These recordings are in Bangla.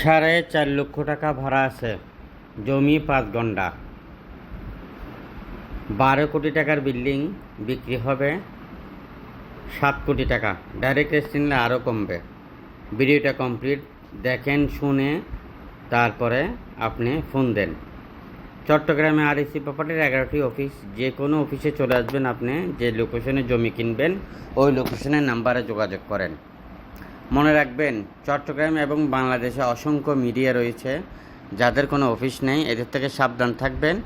সাড়ে চার লক্ষ টাকা ভাড়া আছে। জমি পাঁচ ঘণ্টা বারো কোটি টাকার বিল্ডিং বিক্রি হবে। সাত কোটি টাকা। ডাইরেক্ট রেস্ট নিলে আরও কমবে। ভিডিওটা কমপ্লিট দেখেন, শুনে তারপরে আপনি ফোন দেন। চট্টগ্রামে আরএসি প্রপার্টির এগারোটি অফিস। যে কোনো অফিসে চলে আসবেন আপনি, যে লোকেশনে জমি কিনবেন, ওই লোকেশনের নাম্বারে যোগাযোগ করেন। মনে রাখবেন, চট্টগ্রাম এবং বাংলাদেশে অসংখ্য মিডিয়া রয়েছে, যাদের কোনো অফিস নেই, এদের থেকে সাবধান থাকবেন।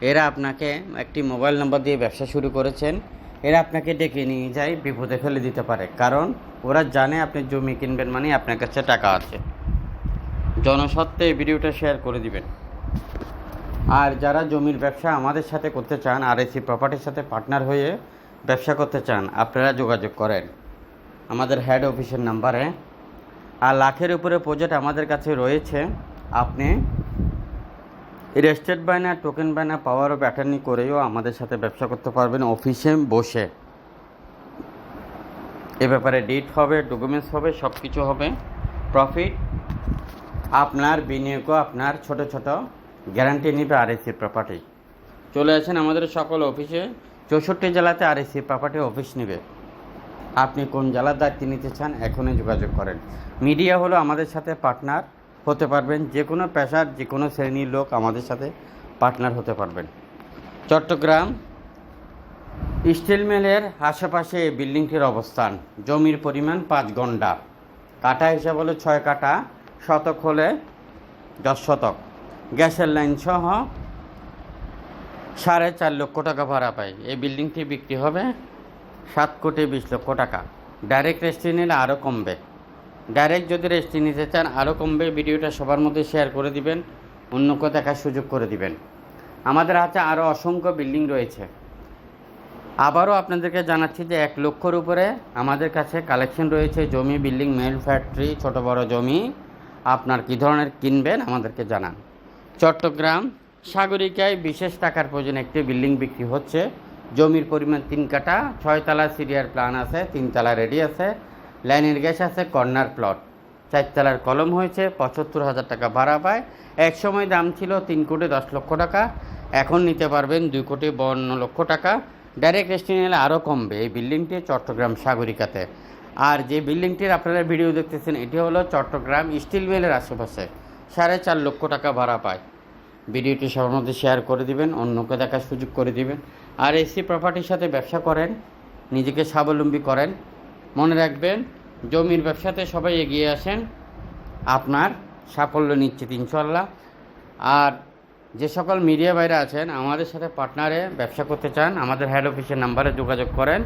এরা আপনাকে একটি মোবাইল নম্বর দিয়ে ব্যবসা শুরু করেছেন, এরা আপনাকে ডেকে নিয়ে যায়, বিপদে ফেলে দিতে পারে। কারণ, ওরা জানে আপনি জমি কিনবেন মানে আপনার কাছে টাকা আছে। জনসত্ত্বে এই ভিডিওটা শেয়ার করে দিবেন। আর যারা জমির ব্যবসা আমাদের সাথে করতে চান, আর এসি প্রপার্টির সাথে পার্টনার হয়ে ব্যবসা করতে চান, আপনারা যোগাযোগ করেন। আমাদের হেড অফিসের নাম্বারে আর লাখের উপরে প্রজেক্ট আমাদের কাছে রয়েছে। আপনি রেস্টেড বায়না টোকেন বায়না পাওয়ার অফ অ্যাটর্নি করেও আমাদের সাথে ব্যবসা করতে পারবেন অফিসে বসে। এ ব্যাপারে ডেট হবে ডকুমেন্টস হবে সব কিছু হবে। প্রফিট আপনার বিনিয়োগও আপনার ছোট ছোট গ্যারান্টি নিবে আরএসি প্রপার্টি চলে আসেন আমাদের সকল অফিসে চৌষট্টি জেলাতে আরএসি প্রপার্টি অফিস নেবে। আপনি কোন জেলার দায়িত্ব নিতে চান, এখনই যোগাযোগ করেন। মিডিয়া হলো আমাদের সাথে পার্টনার হতে পারবেন যে কোনো পেশার যে কোনো শ্রেণির লোক আমাদের সাথে পার্টনার হতে পারবেন। চট্টগ্রাম, স্টিল মিলের আশেপাশে এই বিল্ডিংটির অবস্থান। জমির পরিমাণ পাঁচ ঘণ্টা। কাটা হিসাব হলো ছয় কাটা, শতক হলে দশ শতক। গ্যাসের লাইন সহ সাড়ে চার লক্ষ টাকা ভাড়া পাই। এই বিল্ডিংটি বিক্রি হবে সাত কোটি বিশ লক্ষ টাকা। ডাইরেক্ট রেজিস্ট্রি নিলে আরও কমবে। ডাইরেক্ট যদি রেজিস্ট্রি নিতে চান আরও কমবে। ভিডিওটা সবার মধ্যে শেয়ার করে দিবেন অন্যকে দেখার সুযোগ করে দিবেন। আমাদের হাতে আরও অসংখ্য বিল্ডিং রয়েছে। আবারও আপনাদেরকে জানাচ্ছি যে এক লক্ষর উপরে আমাদের কাছে কালেকশন রয়েছে জমি, বিল্ডিং মেল ফ্যাক্টরি, ছোট বড় জমি। আপনার কী ধরনের কিনবেন আমাদেরকে জানান। চট্টগ্রাম সাগরিকায় বিশেষ টাকার প্রয়োজন একটি বিল্ডিং বিক্রি হচ্ছে। জমির পরিমাণ তিন কাটা ছয়তলা সিরিয়ার প্ল্যান আছে, তিনতলা রেডি আছে, লাইনের গ্যাস আছে, কর্নার প্লট। চারতলার কলম হয়েছে, পঁচাত্তর হাজার টাকা ভাড়া পায়। এক সময় দাম ছিল তিন কোটি দশ লক্ষ টাকা, এখন নিতে পারবেন দুই কোটি বান্ন লক্ষ টাকা। ডাইরেক্ট রেস্টি নিলে আরও কমবে এই বিল্ডিংটি চট্টগ্রাম সাগরিকাতে। আর যে বিল্ডিংটির আপনারা ভিডিও দেখতেছেন, এটি হলো চট্টগ্রাম স্টিল মিলের আশেপাশে। সাড়ে চার লক্ষ টাকা ভাড়া পায়। ভিডিওটি সবার মধ্যে শেয়ার করে দিবেন, অন্যকে দেখার সুযোগ করে দিবেন। আর এসি প্রপার্টির সাথে ব্যবসা করেন, নিজেকে স্বাবলম্বী করেন, মনে রাখবেন জমির ব্যবসাতে সবাই এগিয়ে আসেন, আপনার সাফল্য নিশ্চিত ইনশাল্লাহ আর যে সকল মিডিয়া বাইরে আছেন, আমাদের সাথে পার্টনারে ব্যবসা করতে চান, আমাদের হেড অফিসের নাম্বারে যোগাযোগ করেন।